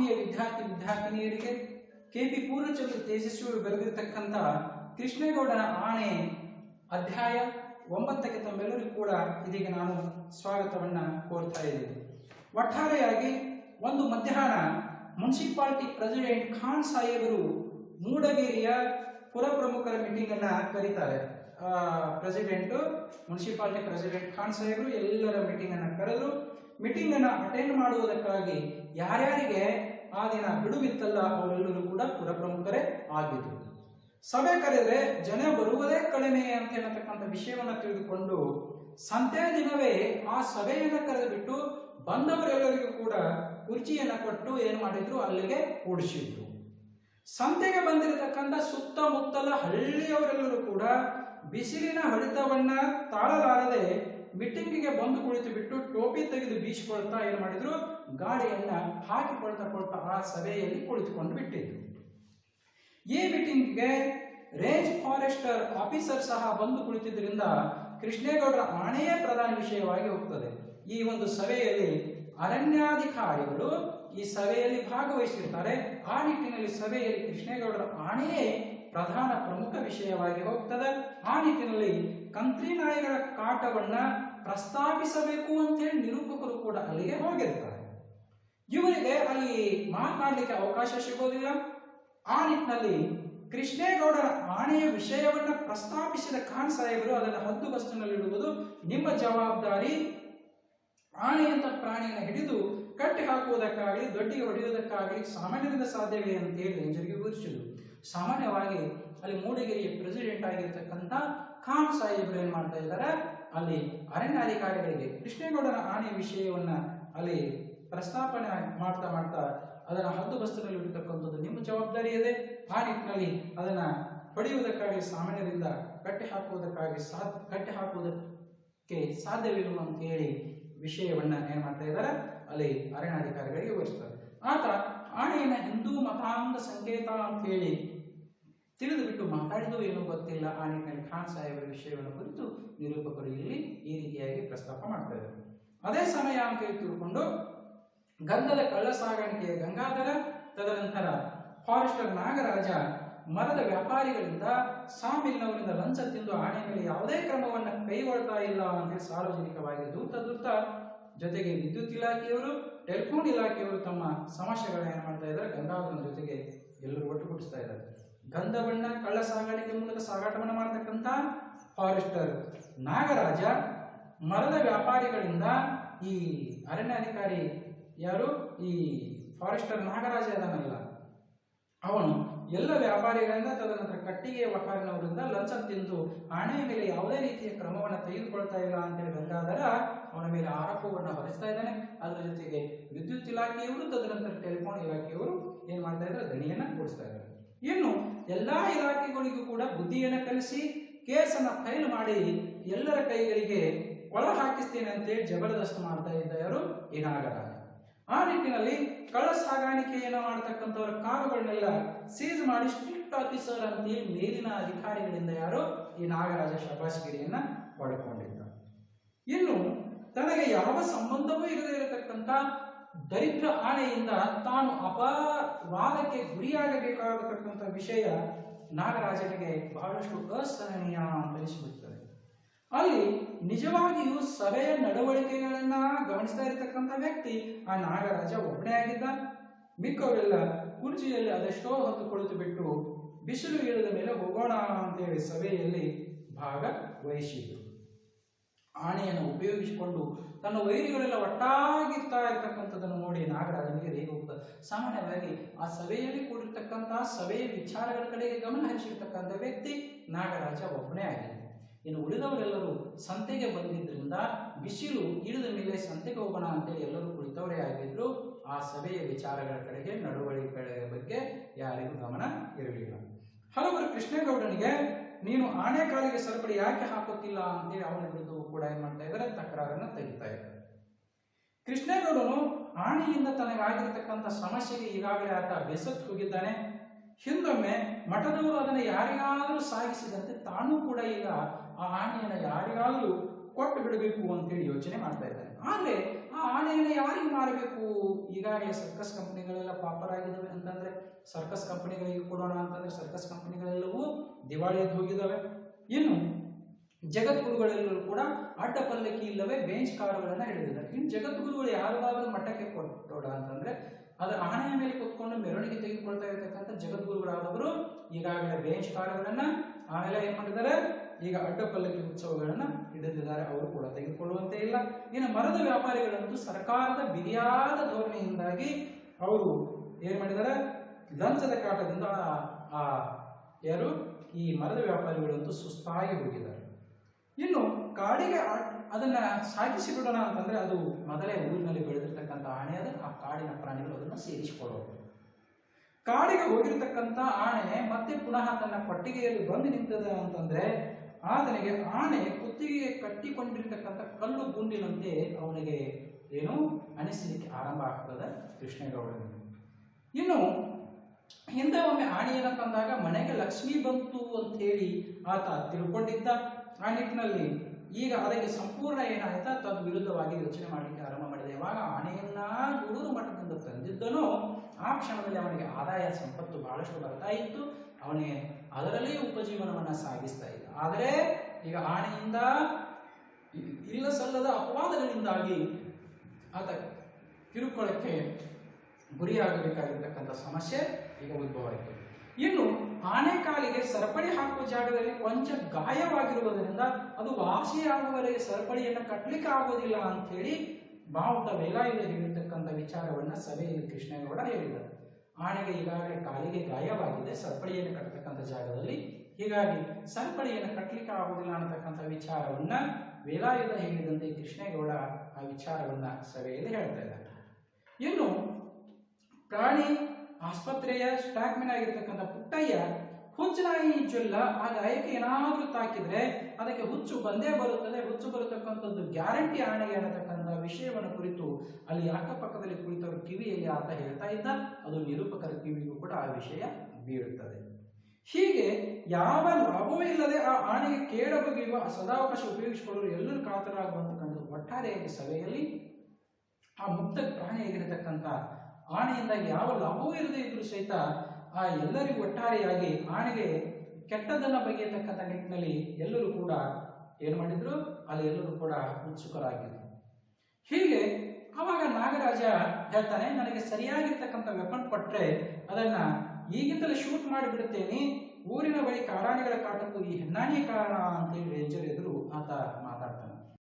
ಆತ್ಮೀಯ ವಿದ್ಯಾರ್ಥಿ ವಿದ್ಯಾರ್ಥಿನಿಯರಿಗೆ ಕೆ ಪಿ ಪೂರ್ಣಚಂದ್ರ ತೇಜಸ್ವಿ ಬರೆದಿರತಕ್ಕಂಥ ಕೃಷ್ಣೇಗೌಡನ ಆಣೆ ಅಧ್ಯಾಯ ಒಂಬತ್ತಕ್ಕೆ ತಮ್ಮೆಲ್ಲರಿಗೂ ಕೂಡ ಇದೀಗ ನಾನು ಸ್ವಾಗತವನ್ನು ಕೋರ್ತಾ ಇದ್ದೇನೆ. ಒಟ್ಟಾರೆಯಾಗಿ ಒಂದು ಮಧ್ಯಾಹ್ನ ಮುನ್ಸಿಪಾಲಿಟಿ ಪ್ರೆಸಿಡೆಂಟ್ ಖಾನ್ ಸಾಹೇಬರು ಮೂಡಗೇರಿಯ ಪುರ ಪ್ರಮುಖರ ಮೀಟಿಂಗ್ ಅನ್ನ ಕರೀತಾರೆ. ಪ್ರೆಸಿಡೆಂಟ್, ಮುನ್ಸಿಪಾಲಿಟಿ ಪ್ರೆಸಿಡೆಂಟ್ ಖಾನ್ ಸಾಹೇಬರು ಎಲ್ಲರ ಮೀಟಿಂಗ್ ಅನ್ನ ಕರೆದ್ರು ಮೀಟಿಂಗ್ ಅನ್ನ ಅಟೆಂಡ್ ಮಾಡುವುದಕ್ಕಾಗಿ ಯಾರ್ಯಾರಿಗೆ ಆ ದಿನ ಬಿಡುವಿತ್ತಲ್ಲ ಅವರೆಲ್ಲರೂ ಕೂಡ ಪುರಪ್ರಮುಖರೇ ಆಗಿದ್ರು. ಸಭೆ ಕರೆದರೆ ಜನ ಬರುವುದೇ ಕಡಿಮೆ ಅಂತ ಹೇಳತಕ್ಕಂಥ ವಿಷಯವನ್ನ ತಿಳಿದುಕೊಂಡು ಸಂತೆ ದಿನವೇ ಆ ಸಭೆಯನ್ನು ಕರೆದು ಬಿಟ್ಟು ಬಂದವರೆಲ್ಲರಿಗೂ ಕೂಡ ಕುರ್ಚಿಯನ್ನು ಕೊಟ್ಟು ಏನು ಮಾಡಿದ್ರು? ಅಲ್ಲಿಗೆ ಕೂಡಿಸಿದ್ರು. ಸಂತೆಗೆ ಬಂದಿರತಕ್ಕಂಥ ಸುತ್ತಮುತ್ತಲ ಹಳ್ಳಿಯವರೆಲ್ಲರೂ ಕೂಡ ಬಿಸಿಲಿನ ಹೊಡೆತವನ್ನ ತಾಳಲಾರದೆ ಮೀಟಿಂಗಿಗೆ ಬಂದು ಕುಳಿತು ಬಿಟ್ಟು ಟೋಪಿ ತೆಗೆದು ಬೀಸಿಕೊಳ್ತಾ ಏನು ಮಾಡಿದ್ರು? ಗಾಡಿಯನ್ನ ಹಾಕಿಕೊಳ್ತಾ ಕೊಳ್ತಾ ಆ ಸಭೆಯಲ್ಲಿ ಕುಳಿತುಕೊಂಡು ಬಿಟ್ಟಿದ್ರು ಈ ಮೀಟಿಂಗ್ಗೆ ರೇಂಜ್ ಫಾರೆಸ್ಟರ್ ಆಫೀಸರ್ ಸಹ ಬಂದು ಕುಳಿತಿದ್ದರಿಂದ ಕೃಷ್ಣೇಗೌಡರ ಆಣೆಯೇ ಪ್ರಧಾನ ವಿಷಯವಾಗಿ ಹೋಗ್ತದೆ. ಈ ಒಂದು ಸಭೆಯಲ್ಲಿ ಅರಣ್ಯಾಧಿಕಾರಿಗಳು ಈ ಸಭೆಯಲ್ಲಿ ಭಾಗವಹಿಸಿರ್ತಾರೆ. ಆ ನಿಟ್ಟಿನಲ್ಲಿ ಸಭೆಯಲ್ಲಿ ಕೃಷ್ಣೇಗೌಡರ ಆಣೆಯೇ ಪ್ರಧಾನ ಪ್ರಮುಖ ವಿಷಯವಾಗಿ ಹೋಗ್ತದೆ. ಆ ನಿಟ್ಟಿನಲ್ಲಿ ಕಂತ್ರಿ ನಾಯಿಗಳ ಕಾಟವನ್ನ ಪ್ರಸ್ತಾಪಿಸಬೇಕು ಅಂತೇಳಿ ನಿರೂಪಕರು ಕೂಡ ಅಲ್ಲಿಗೆ ಹೋಗಿರ್ತಾರೆ. ಅಲ್ಲಿ ಮಾತನಾಡಲಿಕ್ಕೆ ಅವಕಾಶ ಸಿಗೋದಿಲ್ಲ ಆ ನಿಟ್ಟಿನಲ್ಲಿ ಕೃಷ್ಣೇಗೌಡರ ಆಣೆಯ ವಿಷಯವನ್ನು ಪ್ರಸ್ತಾಪಿಸಿದ ಖಾನ್ ಸಾಹೇಬರು ಅದನ್ನು ಹದ್ದುಬಸ್ತಿನಲ್ಲಿಡುವುದು ನಿಮ್ಮ ಜವಾಬ್ದಾರಿ. ಆನೆಯಂತ ಪ್ರಾಣಿಯನ್ನು ಹಿಡಿದು ಕಟ್ಟಿ ಹಾಕುವುದಕ್ಕಾಗಲಿ, ದೊಡ್ಡಿಗೆ ಹೊಡೆಯುವುದಕ್ಕಾಗಲಿ ಸಾಮಾನ್ಯರಿಂದ ಸಾಧ್ಯವೇ ಅಂತ ಹೇಳಿ ಜನರಿಗೆ ವಿವರಿಸಿದ್ರು. ಸಾಮಾನ್ಯವಾಗಿ ಅಲ್ಲಿ ಮೂಡಿಗೆರೆಯ ಪ್ರೆಸಿಡೆಂಟ್ ಆಗಿರ್ತಕ್ಕಂಥ ಖಾನ್ ಸಾಹೇಬರು ಏನ್ ಮಾಡ್ತಾ ಇದ್ದಾರೆ? ಅಲ್ಲಿ ಅರಣ್ಯಾಧಿಕಾರಿಗಳಿಗೆ ಕೃಷ್ಣೇಗೌಡರ ಆಣೆಯ ವಿಷಯವನ್ನ ಅಲ್ಲಿ ಪ್ರಸ್ತಾಪನೆ ಮಾಡ್ತಾ ಮಾಡ್ತಾ ಅದನ್ನ ಹದ್ದು ಬಸ್ತಿನಲ್ಲಿ ಇಡತಕ್ಕಂಥದ್ದು ನಿಮ್ಮ ಜವಾಬ್ದಾರಿ ಇದೆ. ಆ ನಿಟ್ಟಿನಲ್ಲಿ ಅದನ್ನ ಹೊಡೆಯುವುದಕ್ಕಾಗಿ ಸಾಮಾನ್ಯರಿಂದ ಕಟ್ಟಿ ಹಾಕುವುದಕ್ಕಾಗಿ ಸಾ ಕಟ್ಟಿ ಹಾಕುವುದಕ್ಕೆ ಸಾಧ್ಯವಿಲ್ಲ ಅಂತ ಹೇಳಿ ವಿಷಯವನ್ನ ಏನ್ ಮಾಡ್ತಾ ಇದ್ದಾರೆ? ಅಲ್ಲಿ ಅರಣ್ಯಾಧಿಕಾರಿಗಳಿಗೆ ವಹಿಸ್ತಾರೆ ಆತ ಆಣೆಯನ್ನ ಹಿಂದೂ ಮತಾಂಗ ಸಂಕೇತ ಅಂತ ಹೇಳಿ ತಿಳಿದು ಬಿಟ್ಟು ಮಾತಾಡಿದ್ದು ಏನೂ ಗೊತ್ತಿಲ್ಲ. ಆ ನಿಟ್ಟಿನಲ್ಲಿ ಖಾನ್ ಸಾಹೇಬರ ವಿಷಯವನ್ನು ಕುರಿತು ನಿರೂಪಕರು ಇಲ್ಲಿ ಈ ರೀತಿಯಾಗಿ ಪ್ರಸ್ತಾಪ ಮಾಡ್ತಾ ಇದ್ದಾರೆ. ಅದೇ ಸಮಯ ಅಂತ ತಿಳ್ಕೊಂಡು ಗಂಧದ ಕಳ್ಳ ಸಾಗಾಣಿಕೆ ಗಂಗಾಧರ, ತದನಂತರ ಫಾರೆಸ್ಟರ್ ನಾಗರಾಜ, ಮರದ ವ್ಯಾಪಾರಿಗಳಿಂದ ಸಾಮಿಲ್ನವರಿಂದ ಲಂಚ ತಿಂದು ಆಣೆ ಮೇಲೆ ಯಾವುದೇ ಕ್ರಮವನ್ನು ಕೈಗೊಳ್ತಾ ಇಲ್ಲ ಅಂತ ಸಾರ್ವಜನಿಕವಾಗಿ ದೂತ ಜೊತೆಗೆ ವಿದ್ಯುತ್ ಇಲಾಖೆಯವರು, ಟೆಲಿಫೋನ್ ಇಲಾಖೆಯವರು ತಮ್ಮ ಸಮಸ್ಯೆಗಳನ್ನ ಏನು ಮಾಡ್ತಾ ಇದ್ದಾರೆ. ಗಂಗಾಧರನ ಜೊತೆಗೆ ಎಲ್ಲರೂ ಒಟ್ಟುಗೂಡಿಸ್ತಾ ಇದ್ದಾರೆ. ಗಂಧವನ್ನ ಕಳ್ಳ ಸಾಗಾಣಿಕೆ ಮೂಲಕ ಸಾಗಾಟವನ್ನು ಮಾಡತಕ್ಕಂತ ಫಾರೆಸ್ಟರ್ ನಾಗರಾಜ, ಮರದ ವ್ಯಾಪಾರಿಗಳಿಂದ ಈ ಅರಣ್ಯಾಧಿಕಾರಿ ಯಾರು? ಈ ಫಾರೆಸ್ಟರ್ ನಾಗರಾಜ ಅದನ್ನಲ್ಲ ಅವನು ಎಲ್ಲ ವ್ಯಾಪಾರಿಗಳಿಂದ ತದನಂತರ ಕಟ್ಟಿಗೆ ವ್ಯಾಪಾರಿನವರಿಂದ ಲಂಚ ತಿಂದು ಆಣೆಯ ಮೇಲೆ ಯಾವುದೇ ರೀತಿಯ ಕ್ರಮವನ್ನು ತೆಗೆದುಕೊಳ್ತಾ ಇಲ್ಲ ಅಂತೇಳಿ ಗಂಗಾಧರ ಅವನ ಮೇಲೆ ಆರೋಪವನ್ನು ಹೊರಿಸ್ತಾ ಇದ್ದಾನೆ. ಅದರ ಜೊತೆಗೆ ವಿದ್ಯುತ್ ಇಲಾಖೆಯವರು ತದನಂತರ ಟೆಲಿಫೋನ್ ಇಲಾಖೆಯವರು ಏನ್ ಮಾಡ್ತಾ ಇದ್ದಾರೆ? ದಣಿಯನ್ನ ಕೂಡಿಸ್ತಾ ಇದ್ದಾರೆ. ಇನ್ನು ಎಲ್ಲಾ ಇಲಾಖೆಗಳಿಗೂ ಕೂಡ ಬುದ್ಧಿಯನ್ನ ಕಲಿಸಿ ಕೇಸನ್ನ ಫೈಲ್ ಮಾಡಿ ಎಲ್ಲರ ಕೈಗಳಿಗೆ ಒಳ ಹಾಕಿಸ್ತೇನೆ ಅಂತೇಳಿ ಜಬರ್ದಸ್ತ್ ಮಾಡ್ತಾ ಇದ್ದ ಯಾರು? ನಾಗರಾಜ. ಆ ನಿಟ್ಟಿನಲ್ಲಿ ಕಳ್ಳ ಸಾಗಾಣಿಕೆಯನ್ನು ಮಾಡತಕ್ಕಂಥವರ ಕಾರುಗಳನ್ನೆಲ್ಲ ಸೀಸ್ ಮಾಡಿ ಸ್ಟ್ರಿಕ್ಟ್ ಆಫೀಸರ್ ಅಂತೇಳಿ ಮೇಲಿನ ಅಧಿಕಾರಿಗಳಿಂದ ಯಾರು ಈ ನಾಗರಾಜ ಶಬಾಷ್ಗಿರಿಯನ್ನ ಪಡ್ಕೊಂಡಿದ್ದ ಇನ್ನು ತನಗೆ ಯಾವ ಸಂಬಂಧವೂ ಇರದೇ ಇರತಕ್ಕಂಥ ದರಿದ್ರ ಆಣೆಯಿಂದ ತಾನು ಅಪವಾದಕ್ಕೆ ಗುರಿಯಾಗಬೇಕಾಗತಕ್ಕಂಥ ವಿಷಯ ನಾಗರಾಜನಿಗೆ ಬಹಳಷ್ಟು ಅಸಹನೀಯ ಅಂತ ಅನಿಸಿಬಿಡ್ತದೆ. ಅಲ್ಲಿ ನಿಜವಾಗಿಯೂ ಸಭೆಯ ನಡವಳಿಕೆಗಳನ್ನ ಗಮನಿಸ್ತಾ ಇರತಕ್ಕಂಥ ವ್ಯಕ್ತಿ ಆ ನಾಗರಾಜ ಒಬ್ಬನೇ ಆಗಿದ್ದ. ಮಿಕ್ಕವರೆಲ್ಲ ಕುರ್ಚಿಯಲ್ಲಿ ಅದೆಷ್ಟೋ ಹೊತ್ತು ಕುಳಿತು ಬಿಟ್ಟು ಬಿಸಿಲು ಇಳಿದ ಮೇಲೆ ಹೋಗೋಣ ಅಂತೇಳಿ ಸಭೆಯಲ್ಲಿ ಭಾಗವಹಿಸಿದ್ರು. ಆಣೆಯನ್ನು ಉಪಯೋಗಿಸಿಕೊಂಡು ತನ್ನ ವೈರಿಗಳೆಲ್ಲ ಒಟ್ಟಾಗಿರ್ತಾ ಇರ್ತಕ್ಕಂಥದ್ದನ್ನು ನೋಡಿ ನಾಗರಾಜನಿಗೆ ರೇಗ ಸಾಮಾನ್ಯವಾಗಿ ಆ ಸಭೆಯಲ್ಲಿ ಕೂಡಿರ್ತಕ್ಕಂಥ ಸಭೆಯ ವಿಚಾರಗಳ ಕಡೆಗೆ ಗಮನ ಹರಿಸಿರ್ತಕ್ಕಂಥ ವ್ಯಕ್ತಿ ನಾಗರಾಜ ಒಬ್ಬನೇ ಆಗಿದೆ ಇನ್ನು ಉಳಿದವರೆಲ್ಲರೂ ಸಂತೆಗೆ ಬಂದಿದ್ದರಿಂದ ಬಿಸಿಲು ಇಳಿದ ಮೇಲೆ ಸಂತೆಗೆ ಹೋಗೋಣ ಅಂತೇಳಿ ಎಲ್ಲರೂ ಕುಳಿತವರೇ ಆಗಿದ್ರು. ಆ ಸಭೆಯ ವಿಚಾರಗಳ ಕಡೆಗೆ ನಡವಳಿಕೆಗಳ ಬಗ್ಗೆ ಯಾರಿಗೂ ಗಮನ ಇರಲಿಲ್ಲ. ಹಲವರು ಕೃಷ್ಣೇಗೌಡನಿಗೆ, ನೀನು ಆಣೆ ಕಾಲಿಗೆ ಸರಪಳಿ ಯಾಕೆ ಹಾಕುತ್ತಿಲ್ಲ? ಅಂತೇಳಿ ಅವನ ವಿರುದ್ಧ ಕೂಡ ಏನ್ ಮಾಡ್ತಾ ಇದ್ದಾರೆ? ತಕರಾರನ್ನ ತೆಗಿತಾ ಇದ್ದಾರೆ. ಕೃಷ್ಣೇಗೌಡನು ಆಣೆಯಿಂದ ತನಗಾಗಿರ್ತಕ್ಕಂಥ ಸಮಸ್ಯೆಗೆ ಈಗಾಗಲೇ ಆತ ಬೆಸತ್ತು ಹೋಗಿದ್ದಾನೆ. ಹಿಂದೊಮ್ಮೆ ಮಠದವರು ಅದನ್ನು ಯಾರಿಗಾದರೂ ಸಾಗಿಸಿದಂತೆ ತಾನೂ ಕೂಡ ಈಗ ಆ ಆನೆಯನ್ನು ಯಾರಿಗಾದರೂ ಕೊಟ್ಟು ಬಿಡಬೇಕು ಅಂತೇಳಿ ಯೋಚನೆ ಮಾಡ್ತಾ ಇದ್ದಾರೆ. ಆದರೆ ಆ ಆನೆಯನ್ನು ಯಾರಿಗೆ ಮಾರಬೇಕು? ಈಗಾಗಲೇ ಸರ್ಕಸ್ ಕಂಪನಿಗಳೆಲ್ಲ ಅಂತಂದರೆ ಸರ್ಕಸ್ ಕಂಪನಿಗಳಿಗೆ ಕೊಡೋಣ ಅಂತಂದ್ರೆ ಸರ್ಕಸ್ ಕಂಪನಿಗಳೆಲ್ಲವೂ ದಿವಾಳಿ ಹೋಗಿದ್ದಾವೆ. ಇನ್ನು ಜಗದ್ಗುರುಗಳೆಲ್ಲರೂ ಕೂಡ ಅಡ್ಡ ಪಲ್ಲಕ್ಕಿ ಇಲ್ಲವೇ ಬೆಂಚ್ ಕಾರುಗಳನ್ನು ಹಿಡಿದಿದ್ದಾರೆ. ಇನ್ನು ಜಗದ್ಗುರುಗಳು ಯಾರಿಗಾದ್ರೂ ಮಟ್ಟಕ್ಕೆ ಕೊಟ್ಟೋಣ ಅಂತಂದ್ರೆ ಅದರ ಆಣೆಯ ಮೇಲೆ ಕೂತ್ಕೊಂಡು ಮೆರವಣಿಗೆ ತೆಗೆದುಕೊಳ್ತಾ ಇರತಕ್ಕಂಥ ಜಗದ್ಗುರುಗಳಾದವರು ಈಗಾಗಲೇ ಬೆಂಚ್ ಕಾರುಗಳನ್ನ ಆಮೇಲೆ ಏನು ಮಾಡಿದ್ದಾರೆ ಈಗ ಅಡ್ಡ ಪಲ್ಲಕ್ಕಿ ಉತ್ಸವಗಳನ್ನ ಹಿಡಿದಿದ್ದಾರೆ. ಅವರು ಕೂಡ ತೆಗೆದುಕೊಳ್ಳುವಂತೆ ಇಲ್ಲ. ಇನ್ನು ಮರದ ವ್ಯಾಪಾರಿಗಳಂತೂ ಸರ್ಕಾರದ ಬಿರಿಯಾದ ಧೋರಣೆಯಿಂದಾಗಿ ಅವರು ಏನ್ ಮಾಡಿದ್ದಾರೆ? ಲಂಚದ ಕಾಟದಿಂದ ಆ- ಯಾರು? ಈ ಮರದ ವ್ಯಾಪಾರಿಗಳಂತೂ ಸುಸ್ತಾಗಿ ಹೋಗಿದ್ದಾರೆ. ಇನ್ನು ಕಾಡಿಗೆ ಅದನ್ನ ಸಾಗಿಸಿ ಬಿಡೋಣ ಅಂತಂದ್ರೆ ಅದು ಮೊದಲೇ ಊರಿನಲ್ಲಿ ಬೆಳೆದಿರ್ತಕ್ಕಂಥ ಆಣೆ. ಅದು ಆ ಕಾಡಿನ ಪ್ರಾಣಿಗಳು ಅದನ್ನ ಸೇರಿಸಿಕೊಳ್ಳೋದು. ಕಾಡಿಗೆ ಹೋಗಿರ್ತಕ್ಕಂಥ ಆಣೆ ಮತ್ತೆ ಪುನಃ ತನ್ನ ಕೊಟ್ಟಿಗೆಯಲ್ಲಿ ಬಂದು ನಿಂತದ ಅಂತಂದ್ರೆ ಆತನಿಗೆ ಆನೆ ಕುತ್ತಿಗೆಗೆ ಕಟ್ಟಿಕೊಂಡಿರ್ತಕ್ಕಂಥ ಕಲ್ಲು ಗುಂಡಿನಂತೆ ಅವನಿಗೆ ಏನು ಅನಿಸಲಿಕ್ಕೆ ಆರಂಭ ಆಗ್ತದೆ ಕೃಷ್ಣೇಗೌಡನಿಗೆ. ಇನ್ನು ಹಿಂದೆ ಒಮ್ಮೆ ಆಣೆಯನ್ನು ತಂದಾಗ ಮನೆಗೆ ಲಕ್ಷ್ಮಿ ಬಂತು ಅಂತ ಹೇಳಿ ಆತ ತಿಳ್ಕೊಂಡಿದ್ದ. ಆ ನಿಟ್ಟಿನಲ್ಲಿ ಈಗ ಅದಕ್ಕೆ ಸಂಪೂರ್ಣ ಏನಾಯ್ತಾ? ತದ್ ವಿರುದ್ಧವಾಗಿ ಯೋಚನೆ ಮಾಡಲಿಕ್ಕೆ ಆರಂಭ ಮಾಡಿದೆ. ಯಾವಾಗ ಆನೆಯನ್ನ ಗೂಡೂರು ಮಠದಿಂದ ತಂದಿದ್ದನೋ ಆ ಕ್ಷಣದಲ್ಲಿ ಅವನಿಗೆ ಆದಾಯ ಸಂಪತ್ತು ಬಹಳಷ್ಟು ಬರ್ತಾ ಇತ್ತು. ಅವನಿಗೆ ಅದರಲ್ಲಿ ಉಪಜೀವನವನ್ನ ಸಾಗಿಸ್ತಾ ಇದ್ದ. ಆದರೆ ಈಗ ಆಣೆಯಿಂದ ಇಲ್ಲ ಸಲ್ಲದ ಅಪವಾದಗಳಿಂದಾಗಿ ಆತ ಕಿರುಕುಳಕ್ಕೆ ಗುರಿಯಾಗಬೇಕಾಗಿರ್ತಕ್ಕಂಥ ಸಮಸ್ಯೆ ಈಗ ಉದ್ಭವ ಆಯಿತು. ಇನ್ನು ಆನೆ ಕಾಲಿಗೆ ಸರಪಳಿ ಹಾಕುವ ಜಾಗದಲ್ಲಿ ಕೊಂಚ ಗಾಯವಾಗಿರುವುದರಿಂದ ಅದು ವಾಸಿಯಾಗುವವರೆಗೆ ಸರಪಳಿಯನ್ನು ಕಟ್ಟಲಿಕ್ಕೆ ಆಗೋದಿಲ್ಲ ಅಂತ ಹೇಳಿ ಬಾವುಟ ವೇಲಾಯುಧ ಹೇಳಿರ್ತಕ್ಕಂಥ ವಿಚಾರವನ್ನ ಸಭೆಯಲ್ಲಿ ಕೃಷ್ಣೇಗೌಡ ಹೇಳಿದರು ಆನೆಗೆ ಈಗಾಗಲೇ ಕಾಲಿಗೆ ಗಾಯವಾಗಿದೆ. ಸರಪಳಿಯನ್ನು ಕಟ್ಟತಕ್ಕಂಥ ಜಾಗದಲ್ಲಿ ಹೀಗಾಗಿ ಸರಪಳಿಯನ್ನು ಕಟ್ಟಲಿಕ್ಕೆ ಆಗುವುದಿಲ್ಲ ಅನ್ನತಕ್ಕಂಥ ವಿಚಾರವನ್ನ ವೇಲಾಯುಧ ಹೇಳಿದಂತೆ ಕೃಷ್ಣೇಗೌಡ ಆ ವಿಚಾರವನ್ನ ಸಭೆಯಲ್ಲಿ ಹೇಳ್ತಾ ಇದ್ದಾರೆ. ಇನ್ನು ಪ್ರಾಣಿ ಆಸ್ಪತ್ರೆಯ ಸ್ಟಾಕ್ಮೆನ್ ಆಗಿರ್ತಕ್ಕಂಥ ಪುಟ್ಟಯ್ಯ ಹುಚ್ಚನಾಗಿ ಜೊಲ್ಲ, ಆ ಗಾಯಕ್ಕೆ ಏನಾದರೂ ತಾಕಿದ್ರೆ ಅದಕ್ಕೆ ಹುಚ್ಚು ಬಂದೇ ಬರುತ್ತದೆ. ಹುಚ್ಚು ಬರತಕ್ಕಂಥದ್ದು ಗ್ಯಾರಂಟಿ ಆಣೆಗೆ ಅನ್ನತಕ್ಕಂಥ ವಿಷಯವನ್ನು ಕುರಿತು ಅಲ್ಲಿ ಅಕ್ಕಪಕ್ಕದಲ್ಲಿ ಕುಳಿತವರ ಕಿವಿಯಲ್ಲಿ ಆತ ಹೇಳ್ತಾ ಇದ್ದ, ಅದು ನಿರೂಪಕರ ಕಿವಿಗೂ ಕೂಡ ಆ ವಿಷಯ ಬೀಳುತ್ತದೆ. ಹೀಗೆ ಯಾವ ಲಾಭವೂ ಇಲ್ಲದೆ ಆ ಆಣೆಗೆ ಕೇಡ ಬಗೆಯುವ ಆ ಸದಾವಕಾಶ ಉಪಯೋಗಿಸಿಕೊಳ್ಳಲು ಎಲ್ಲರೂ ಕಾತರಾಗುವಂತ ಕಂಡು ಒಟ್ಟಾರೆಯಾಗಿ ಸಭೆಯಲ್ಲಿ ಆ ಮುಕ್ತ ಪ್ರಾಣಿಯಾಗಿರತಕ್ಕಂಥ ಆಣೆಯಿಂದ ಯಾವ ಲಾಭವೂ ಇರದೇ ಇದ್ರೂ ಸಹಿತ ಆ ಎಲ್ಲರಿಗೂ ಒಟ್ಟಾರೆಯಾಗಿ ಆಣೆಗೆ ಕೆಟ್ಟದನ್ನ ಬಗೆಯತಕ್ಕಂಥ ನಿಟ್ಟಿನಲ್ಲಿ ಎಲ್ಲರೂ ಕೂಡ ಏನು ಮಾಡಿದ್ರು? ಅಲ್ಲಿ ಎಲ್ಲರೂ ಕೂಡ ಉತ್ಸುಕರಾಗಿದ್ರು. ಹೀಗೆ ಅವಾಗ ನಾಗರಾಜ ಹೇಳ್ತಾನೆ, ನನಗೆ ಸರಿಯಾಗಿರ್ತಕ್ಕಂಥ ವೆಪನ್ ಕೊಟ್ರೆ ಅದನ್ನ ಈಗಿಂದಲೇ ಶೂಟ್ ಮಾಡಿಬಿಡುತ್ತೇನೆ ಊರಿನ ಬಳಿ ಕಾಡಾನೆಗಳ ಕಾಟಕ್ಕೂ ಈ ಹೆಣ್ಣಾಣಿಯ ಕಾರಣ ಅಂತೇಳಿ ರೇಂಜರ್ ಎದುರು ಆತ